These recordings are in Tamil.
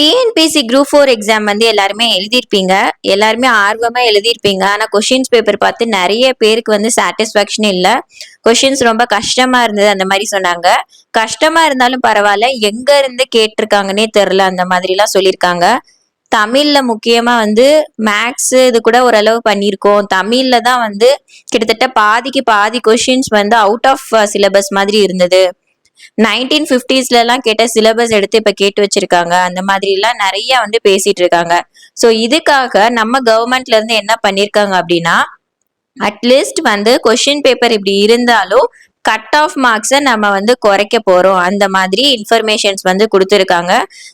டிஎன்பிசி குரூப் ஃபோர் எக்ஸாம் வந்து எல்லாருமே எழுதியிருப்பீங்க. எல்லாருமே ஆர்வமா எழுதியிருப்பீங்க. ஆனால் கொஷின்ஸ் பேப்பர் பார்த்து நிறைய பேருக்கு வந்து சாட்டிஸ்ஃபேக்ஷன் இல்லை. கொஷின்ஸ் ரொம்ப கஷ்டமா இருந்தது அந்த மாதிரி சொன்னாங்க. கஷ்டமா இருந்தாலும் பரவாயில்ல. எங்க இருந்து கேட்டிருக்காங்கன்னே தெரில அந்த மாதிரிலாம் சொல்லியிருக்காங்க. தமிழ்ல முக்கியமா வந்து மேக்ஸ் இது கூட ஓரளவு பண்ணியிருக்கோம். தமிழ்ல தான் வந்து கிட்டத்தட்ட பாதிக்கு பாதி கொஷின்ஸ் வந்து அவுட் ஆஃப் சிலபஸ் மாதிரி இருந்தது. நைன்டீன் ஃபிஃப்டிஸ்ல எல்லாம் கேட்ட சிலபஸ் எடுத்து இப்ப கேட்டு வச்சிருக்காங்க. அந்த மாதிரி எல்லாம் நிறைய வந்து பேசிட்டு இருக்காங்க. ஸோ இதுக்காக நம்ம கவர்மெண்ட்ல இருந்து என்ன பண்ணிருக்காங்க அப்படின்னா அட்லீஸ்ட் வந்து கொஷின் பேப்பர் இப்படி இருந்தாலும் கட் ஆஃப் மார்க்ஸை நம்ம வந்து குறைக்க போகிறோம் அந்த மாதிரி இன்ஃபர்மேஷன்ஸ் வந்து கொடுத்துருக்காங்க.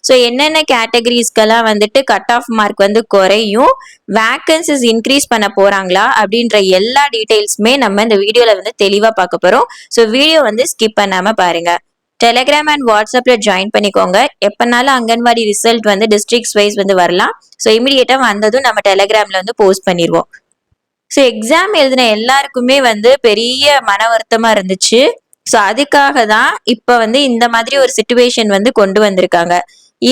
ஸோ என்னென்ன கேட்டகரிஸ்க்கெல்லாம் வந்துட்டு கட் ஆஃப் மார்க் வந்து குறையும் வேக்கன்சிஸ் இன்க்ரீஸ் பண்ண போகிறாங்களா அப்படின்ற எல்லா டீட்டெயில்ஸுமே நம்ம இந்த வீடியோவில் வந்து தெளிவாக பார்க்க போகிறோம் ஸோ வீடியோ வந்து ஸ்கிப் பண்ணாமல் பாருங்கள் டெலிகிராம் அண்ட் வாட்ஸ்அப்பில் ஜாயின் பண்ணிக்கோங்க. எப்போனாலும் அங்கன்வாடி ரிசல்ட் வந்து டிஸ்ட்ரிக்ஸ் வைஸ் வந்து வரலாம். ஸோ இமீடியட்டாக வந்ததும் நம்ம டெலிகிராமில் வந்து போஸ்ட் பண்ணிடுவோம் ஸோ எக்ஸாம் எழுதின எல்லாருக்குமே வந்து பெரிய மன வருத்தமா இருந்துச்சு. ஸோ அதுக்காக தான் இப்போ வந்து இந்த மாதிரி ஒரு சுச்சுவேஷன் வந்து கொண்டு வந்திருக்காங்க.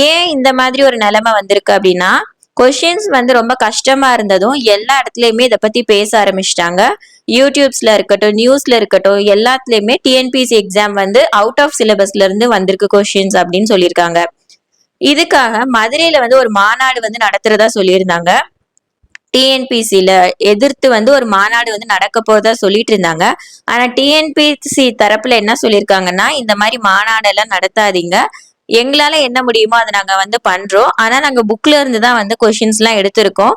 ஏன் இந்த மாதிரி ஒரு நிலைமை வந்திருக்கு அப்படின்னா கொஷின்ஸ் வந்து ரொம்ப கஷ்டமா இருந்ததும் எல்லா இடத்துலையுமே இதை பத்தி பேச ஆரம்பிச்சிட்டாங்க. யூடியூப்ஸ்ல இருக்கட்டும் நியூஸ்ல இருக்கட்டும் எல்லாத்துலயுமே டிஎன்பிசி எக்ஸாம் வந்து அவுட் ஆஃப் சிலபஸ்ல இருந்து வந்திருக்கு கொஷின்ஸ் அப்படின்னு சொல்லியிருக்காங்க. இதுக்காக மதுரையில வந்து ஒரு மாநாடு வந்து நடத்துறதா சொல்லியிருந்தாங்க. டிஎன்பிசியில எதிர்த்து வந்து ஒரு மாநாடு வந்து நடக்க போறதா சொல்லிட்டு இருந்தாங்க. ஆனா டிஎன்பிசி தரப்புல என்ன சொல்லியிருக்காங்கன்னா இந்த மாதிரி மாநாடெல்லாம் நடத்தாதீங்க. எங்களால என்ன முடியுமோ அதை நாங்க வந்து பண்றோம். ஆனா நாங்க புக்ல இருந்து தான் வந்து கொஷின்ஸ் எல்லாம் எடுத்திருக்கோம்.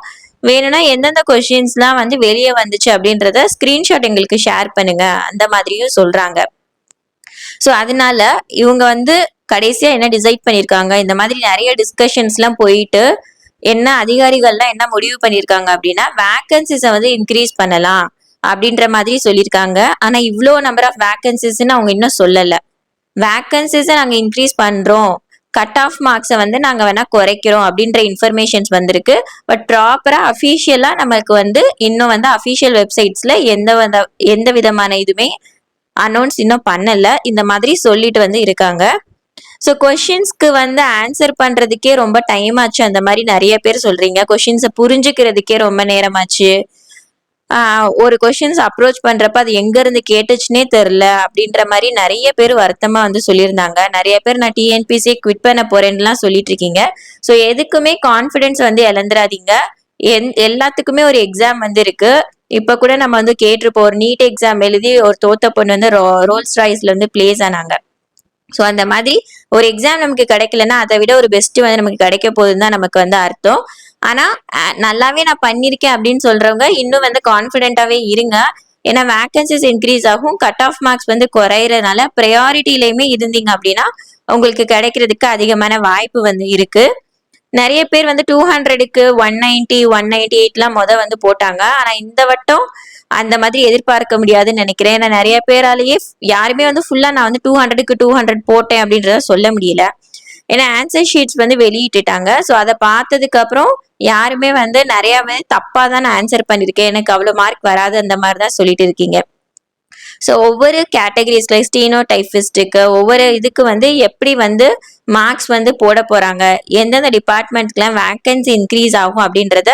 வேணும்னா எந்தெந்த கொஷின்ஸ்லாம் வந்து வெளியே வந்துச்சு அப்படின்றத ஸ்கிரீன்ஷாட் எங்களுக்கு ஷேர் பண்ணுங்க. அந்த மாதிரியும் சொல்றாங்க. ஸோ அதனால இவங்க வந்து கடைசியா என்ன டிசைட் பண்ணியிருக்காங்க இந்த மாதிரி நிறைய டிஸ்கஷன்ஸ்லாம் போயிட்டு என்ன அதிகாரிகள்லாம் என்ன முடிவு பண்ணியிருக்காங்க அப்படின்னா வேக்கன்சிஸை வந்து இன்க்ரீஸ் பண்ணலாம் அப்படின்ற மாதிரி சொல்லியிருக்காங்க. ஆனா இவ்வளோ நம்பர் ஆஃப் வேக்கன்சிஸ்ன்னு அவங்க இன்னும் சொல்லலை. வேக்கன்சிஸை நாங்கள் இன்க்ரீஸ் பண்றோம். கட் ஆஃப் மார்க்ஸை வந்து நாங்கள் வேணா குறைக்கிறோம் அப்படின்ற இன்ஃபர்மேஷன்ஸ் வந்திருக்கு. பட் ப்ராப்பராக அஃபீஷியலாக நமக்கு வந்து இன்னும் வந்து அஃபீஷியல் வெப்சைட்ஸில் எந்த வித எந்த விதமான இதுவுமே அனௌன்ஸ் இன்னும் பண்ணலை. இந்த மாதிரி சொல்லிட்டு வந்து இருக்காங்க. ஸோ கொஷின்ஸ்க்கு வந்து ஆன்சர் பண்ணுறதுக்கே ரொம்ப டைம் ஆச்சு. அந்த மாதிரி நிறைய பேர் சொல்கிறீங்க கொஷின்ஸை புரிஞ்சுக்கிறதுக்கே ரொம்ப நேரமாச்சு. ஒரு கொஷின்ஸ் அப்ரோச் பண்ணுறப்ப அது எங்கேருந்து கேட்டுச்சுனே தெரில அப்படின்ற மாதிரி நிறைய பேர் வருத்தமாக வந்து சொல்லியிருந்தாங்க. நிறைய பேர் நான் டிஎன்பிசியை குவிட் பண்ண போகிறேன்லாம் சொல்லிட்டு இருக்கீங்க ஸோ எதுக்குமே கான்ஃபிடென்ஸ் வந்து இழந்துடாதீங்க எந் எல்லாத்துக்குமே ஒரு எக்ஸாம் வந்து இருக்கு. இப்போ கூட நம்ம வந்து கேட்டிருப்போம். ஒரு நீட் எக்ஸாம் எழுதி ஒரு தோத்த பொண்ணு வந்து ரோ ரோல்ஸ் ராய்ஸில் வந்து பிளேஸ் ஆனாங்க. ஸோ அந்த மாதிரி ஒரு எக்ஸாம் நமக்கு கிடைக்கலன்னா அதை விட ஒரு பெஸ்ட் வந்து நமக்கு கிடைக்க போகுதுன்னு தான் நமக்கு வந்து அர்த்தம். ஆனா நல்லாவே நான் பண்ணியிருக்கேன் அப்படின்னு சொல்றவங்க இன்னும் வந்து கான்ஃபிடென்ட்டாவே இருங்க. ஏன்னா வேக்கன்சிஸ் இன்க்ரீஸ் ஆகும். கட் ஆஃப் மார்க்ஸ் வந்து குறையறதுனால ப்ரையாரிட்டிலையுமே இருந்தீங்க அப்படின்னா உங்களுக்கு கிடைக்கிறதுக்கு அதிகமான வாய்ப்பு வந்து இருக்கு. நிறைய பேர் வந்து டூ ஹண்ட்ரடுக்கு ஒன் நைன்டி ஒன் நைன்டி எயிட்லாம் மொதல் வந்து போட்டாங்க. ஆனால் இந்த வட்டம் அந்த மாதிரி எதிர்பார்க்க முடியாதுன்னு நினைக்கிறேன். ஏன்னா நிறைய பேராலேயே யாருமே வந்து ஃபுல்லாக நான் வந்து டூ ஹண்ட்ரடுக்கு டூ ஹண்ட்ரட் போட்டேன் அப்படின்றத சொல்ல முடியல. ஏன்னா ஆன்சர் ஷீட்ஸ் வந்து வெளியிட்டுட்டாங்க. ஸோ அதை பார்த்ததுக்கு அப்புறம் யாருமே வந்து நிறைய தப்பாக தான் நான் ஆன்சர் பண்ணியிருக்கேன். எனக்கு அவ்வளோ மார்க் வராது அந்த மாதிரி தான் சொல்லிட்டு இருக்கீங்க. ஸோ ஒவ்வொரு கேட்டகரிஸ்ல ஸ்டீனோ டைஃபிஸ்டுக்கு ஒவ்வொரு இதுக்கு வந்து எப்படி வந்து மார்க்ஸ் வந்து போட போகிறாங்க எந்தெந்த டிபார்ட்மெண்ட்க்குலாம் வேக்கன்சி இன்க்ரீஸ் ஆகும் அப்படின்றத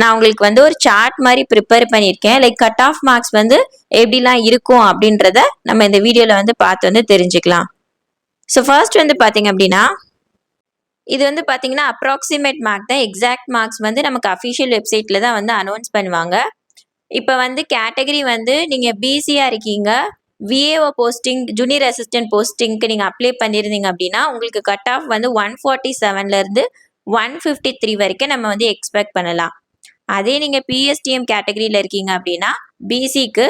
நான் உங்களுக்கு வந்து ஒரு சார்ட் மாதிரி ப்ரிப்பேர் பண்ணியிருக்கேன். லைக் கட் ஆஃப் மார்க்ஸ் வந்து எப்படிலாம் இருக்கும் அப்படின்றத நம்ம இந்த வீடியோவில் வந்து பார்த்து வந்து தெரிஞ்சுக்கலாம். ஸோ ஃபர்ஸ்ட் வந்து பார்த்தீங்க அப்படின்னா இது வந்து பார்த்தீங்கன்னா அப்ராக்சிமேட் மார்க் தான். எக்ஸாக்ட் மார்க்ஸ் வந்து நமக்கு அஃபிஷியல் வெப்சைட்டில் தான் வந்து அனௌன்ஸ் பண்ணுவாங்க. இப்போ வந்து கேட்டகரி வந்து நீங்கள் பிசியாக இருக்கீங்க. விஏஓ போஸ்டிங் ஜூனியர் அசிஸ்டன்ட் போஸ்டிங்க்கு நீங்கள் அப்ளை பண்ணியிருந்தீங்க அப்படின்னா உங்களுக்கு கட் ஆஃப் வந்து ஒன் ஃபார்ட்டி செவன்லேருந்து ஒன் ஃபிஃப்டி த்ரீ வரைக்கும் நம்ம வந்து எக்ஸ்பெக்ட் பண்ணலாம். அதே நீங்கள் பிஎஸ்டிஎம் கேட்டகரியில் இருக்கீங்க அப்படின்னா பிசிக்கு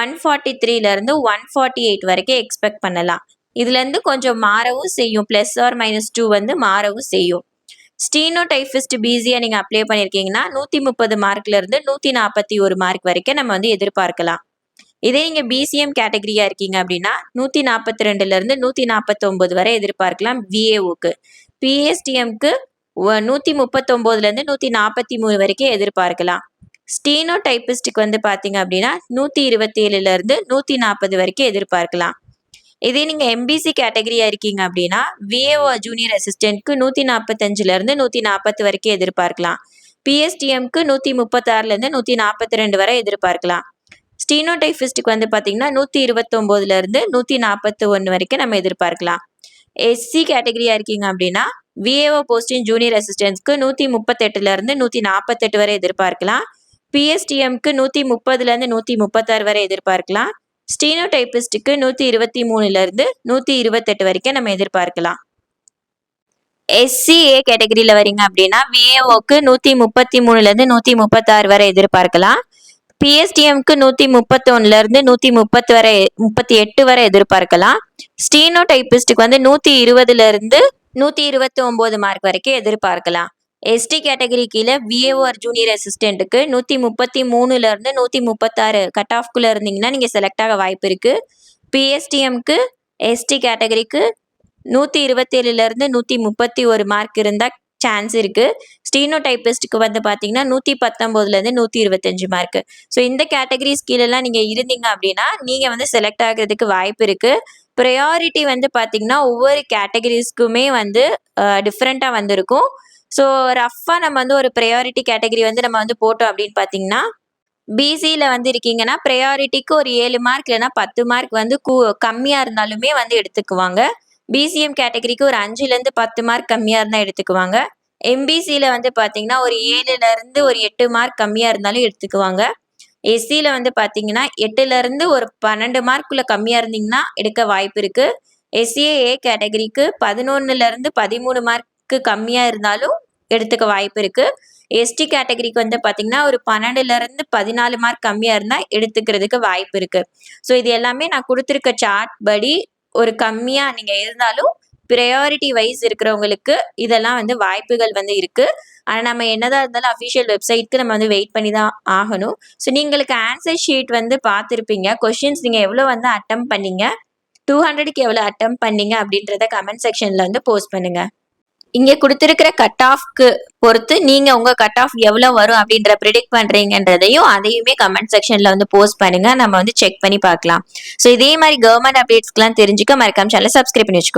ஒன் ஃபார்ட்டி த்ரீலேருந்து ஒன் ஃபார்ட்டி எயிட் வரைக்கும் எக்ஸ்பெக்ட் பண்ணலாம். இதுலேருந்து கொஞ்சம் மாறவும் செய்யும். ப்ளஸ் ஆர் மைனஸ் டூ வந்து மாறவும் செய்யும். ஸ்டீனோடைஃபிஸ்ட் பிஸியாக பிசியாக நீங்கள் அப்ளை பண்ணியிருக்கீங்கன்னா நூற்றி முப்பது மார்க்லேருந்து நூற்றி நாற்பத்தி ஒரு மார்க் வரைக்கும் நம்ம வந்து எதிர்பார்க்கலாம். இதே நீங்கள் பிசிஎம் கேட்டகரியாக இருக்கீங்க அப்படின்னா நூற்றி நாற்பத்தி ரெண்டுலேருந்து நூற்றி நாற்பத்தொம்போது வரை எதிர்பார்க்கலாம் விஏஓக்கு பிஎஸ்டிஎம்க்கு நூற்றி முப்பத்தொம்போதுலேருந்து நூற்றி நாற்பத்தி மூணு வரைக்கும் எதிர்பார்க்கலாம். ஸ்டீனோடைபிஸ்டுக்கு வந்து பார்த்தீங்க அப்படின்னா நூற்றி இருபத்தி ஏழுலேருந்து நூற்றி நாற்பது வரைக்கும் எதிர்பார்க்கலாம். இதே நீங்கள் எம்பிசி கேட்டகரியாக இருக்கீங்க அப்படின்னா விஏஓ ஜூனியர் அசிஸ்டன்ட்க்கு நூற்றி நாற்பத்தஞ்சிலேருந்து நூற்றி நாற்பது வரைக்கும் எதிர்பார்க்கலாம். பிஎஸ்டிஎம்க்கு நூற்றி முப்பத்தாறுலேருந்து நூற்றி நாற்பத்தி ரெண்டு வரை எதிர்பார்க்கலாம். ஸ்டீனோடைஃபிஸ்ட்டுக்கு வந்து பார்த்தீங்கன்னா நூற்றி இருபத்தொம்போதுலேருந்து நூற்றி நாற்பத்தி ஒன்று வரைக்கும் நம்ம எதிர்பார்க்கலாம். எஸ்சி கேட்டகரியாக இருக்கீங்க அப்படின்னா விஏஓ போஸ்டிங் ஜூனியர் அசிஸ்டன்ஸ்க்கு நூற்றி முப்பத்தெட்டுலேருந்து நூற்றி நாற்பத்தெட்டு வரை எதிர்பார்க்கலாம். பிஎஸ்டிஎம்க்கு நூற்றி முப்பதுலேருந்து நூற்றி முப்பத்தாறு வரை எதிர்பார்க்கலாம். ஸ்டீனோடைபிஸ்டுக்கு நூற்றி இருபத்தி மூணுலேருந்து நூற்றி இருபத்தெட்டு வரைக்கும் நம்ம எதிர்பார்க்கலாம். எஸ்சிஏ கேட்டகரியில் வரீங்க அப்படின்னா விஏஓக்கு நூற்றி முப்பத்தி மூணுலேருந்து நூற்றி முப்பத்தாறு வரை எதிர்பார்க்கலாம். பிஎஸ்டிஎம்க்கு நூற்றி முப்பத்தொன்னுலேருந்து நூற்றி முப்பத்து வரை முப்பத்தி எட்டு வரை எதிர்பார்க்கலாம். ஸ்டீனோ டைப்பிஸ்ட்டுக்கு வந்து நூற்றி இருபதுலேருந்து நூற்றி இருபத்தி ஒம்பது மார்க் வரைக்கும் எதிர்பார்க்கலாம். எஸ்டி கேட்டகரி கீழே விஏஓஆர் ஜூனியர் அசிஸ்டண்ட்டுக்கு நூற்றி முப்பத்தி மூணுலேருந்து நூற்றி முப்பத்தாறு கட் ஆஃப்குள்ளே இருந்தீங்கன்னா நீங்கள் செலக்ட் ஆக வாய்ப்பு இருக்குது பிஎஸ்டிஎம்க்கு எஸ்டி கேட்டகரிக்கு நூற்றி இருபத்தேழுலேருந்து நூற்றி முப்பத்தி ஒரு மார்க் இருந்தால் சான்ஸ் இருக்குது ஸ்டீனோ டைப்பிஸ்ட்டுக்கு வந்து பார்த்தீங்கன்னா நூற்றி பத்தொம்போதுலேருந்து நூற்றி இருபத்தஞ்சு மார்க்கு ஸோ இந்த கேட்டகரிஸ் கீழெல்லாம் நீங்கள் இருந்தீங்க அப்படின்னா நீங்கள் வந்து செலக்ட் ஆகிறதுக்கு வாய்ப்பு இருக்குது ப்ரையாரிட்டி வந்து பார்த்தீங்கன்னா ஒவ்வொரு கேட்டகரிஸ்க்குமே வந்து டிஃப்ரெண்ட்டாக வந்திருக்கும். ஸோ ரஃப்பாக நம்ம வந்து ஒரு ப்ரையாரிட்டி கேட்டகரி வந்து நம்ம வந்து போட்டோம் அப்படின்னு பார்த்தீங்கன்னா பிசியில் வந்து இருக்கீங்கன்னா ப்ரையாரிட்டிக்கு ஒரு ஏழு மார்க் இல்லைன்னா பத்து மார்க் வந்து கூ கம்மியாக இருந்தாலுமே வந்து எடுத்துக்குவாங்க. பிசிஎம் கேட்டகரிக்கு ஒரு அஞ்சுலேருந்து பத்து மார்க் கம்மியாக இருந்தால் எடுத்துக்குவாங்க. எம்பிசியில் வந்து பார்த்தீங்கன்னா ஒரு ஏழுலேருந்து ஒரு எட்டு மார்க் கம்மியாக இருந்தாலும் எடுத்துக்குவாங்க. எஸ்சியில் வந்து பார்த்தீங்கன்னா எட்டுலேருந்து ஒரு பன்னெண்டு மார்க்குள்ளே கம்மியாக இருந்தீங்கன்னா எடுக்க வாய்ப்பு இருக்குது எஸ்சிஏ ஏ கேட்டகரிக்கு பதினொன்னுலேருந்து பதிமூணு மார்க்கு கம்மியாக இருந்தாலும் எடுத்துக்க வாய்ப்பு இருக்குது எஸ்டி கேட்டகரிக்கு வந்து பார்த்தீங்கன்னா ஒரு பன்னெண்டுலேருந்து பதினாலு மார்க் கம்மியாக இருந்தால் எடுத்துக்கிறதுக்கு வாய்ப்பு இருக்குது ஸோ இது எல்லாமே நான் கொடுத்துருக்க சார்ட் படி ஒரு கம்மியாக நீங்கள் இருந்தாலும் ப்ரையாரிட்டி வைஸ் இருக்கிறவங்களுக்கு இதெல்லாம் வந்து வாய்ப்புகள் வந்து இருக்குது ஆனால் நம்ம என்னதான் இருந்தாலும் அஃபிஷியல் வெப்சைட்க்கு நம்ம வந்து வெயிட் பண்ணி தான் ஆகணும். ஸோ நீங்களுக்கு ஆன்சர் ஷீட் வந்து பார்த்துருப்பீங்க கொஷின்ஸ் நீங்கள் எவ்வளோ வந்து அட்டம் பண்ணீங்க? டூ ஹண்ட்ரடுக்கு எவ்வளோ அட்டம் பண்ணீங்க? அப்படின்றத கமெண்ட் செக்ஷனில் வந்து போஸ்ட் பண்ணுங்கள் இங்க கொடுத்துருக்கிற கட் ஆஃப்க்கு பொறுத்து நீங்க உங்க கட் ஆஃப் எவ்வளவு வரும் அப்படின்ற ப்ரிடிக்ட் பண்றீங்கன்றதையும் அதையுமே கமெண்ட் செக்ஷன்ல வந்து போஸ்ட் பண்ணுங்க. நம்ம வந்து செக் பண்ணி பார்க்கலாம். ஸோ இதே மாதிரி கவர்மெண்ட் அப்டேட்ஸ்க்குலாம் தெரிஞ்சுக்க மறக்காம சேனல் சப்ஸ்கிரைப் பண்ணி வச்சுக்கோ